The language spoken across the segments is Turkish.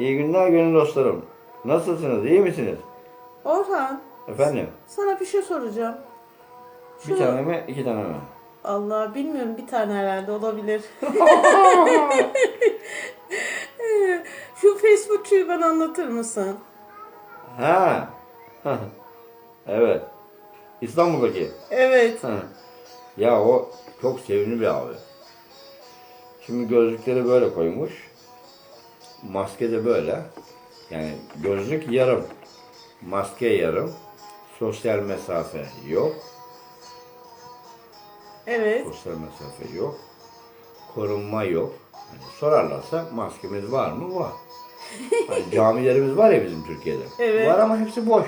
İyi günler gönül dostlarım. Nasılsınız? İyi misiniz? Orhan, Efendim? sana bir şey soracağım. Bir Şu- tane mi? iki tane mi? Allah bilmiyorum bir tane herhalde olabilir. Şu Facebook'çuyu bana anlatır mısın? Ha. evet. İstanbul'daki. Evet. Ha. Ya o çok sevimli bir abi. Şimdi gözlükleri böyle koymuş. Maske de böyle. Yani gözlük yarım. Maske yarım. Sosyal mesafe yok. Evet. Sosyal mesafe yok. Korunma yok. Hani sorarlarsa maskemiz var mı? Var. Hani camilerimiz var ya bizim Türkiye'de. Evet. Var ama hepsi boş.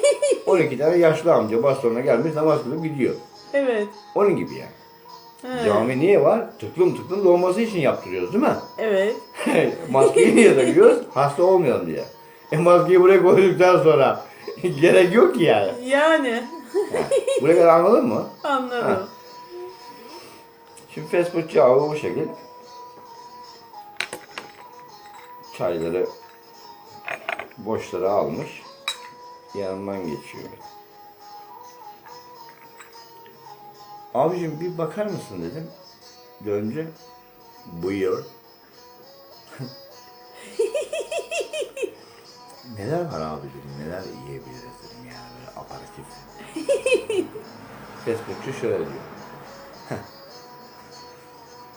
12 tane yaşlı amca bastonuna gelmiş namaz kılıp gidiyor. Evet. Onun gibi yani. He, Cami niye var? Tıklım tıklım doğması için yaptırıyoruz değil mi? Evet. Maskeyi niye takıyoruz? Hasta olmayalım diye. E maskeyi buraya koyduktan sonra gerek yok ki yani. Yani. Buraya kadar anladın mı? Anladım. Şimdi Facebookçu abi bu şekil. Çayları boşlara almış. Yanından geçiyor. Abicim bir bakar mısın dedim. Döndü. Buyur. neler var abi dedim. Neler yiyebiliriz dedim yani böyle aparatif. Facebookçu şöyle diyor.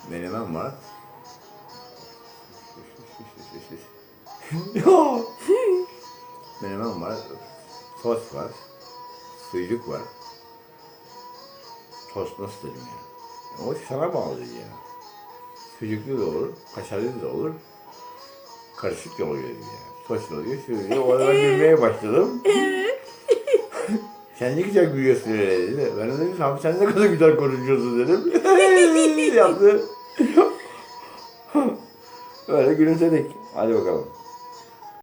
Menemen var. Menemen var. Sos var. Sucuk var. Tost nasıl dedim ya. O sana bağlı ya. Sucuklu da olur, kaşarlı da olur. Karışık da oluyor dedi ya. Tost oluyor, şu oluyor. Oradan gülmeye başladım. Sen ne güzel gülüyorsun öyle dedi. Ben de dedim abi sen ne kadar güzel konuşuyorsun dedim. Yaptı. Öyle gülümsedik. Hadi bakalım.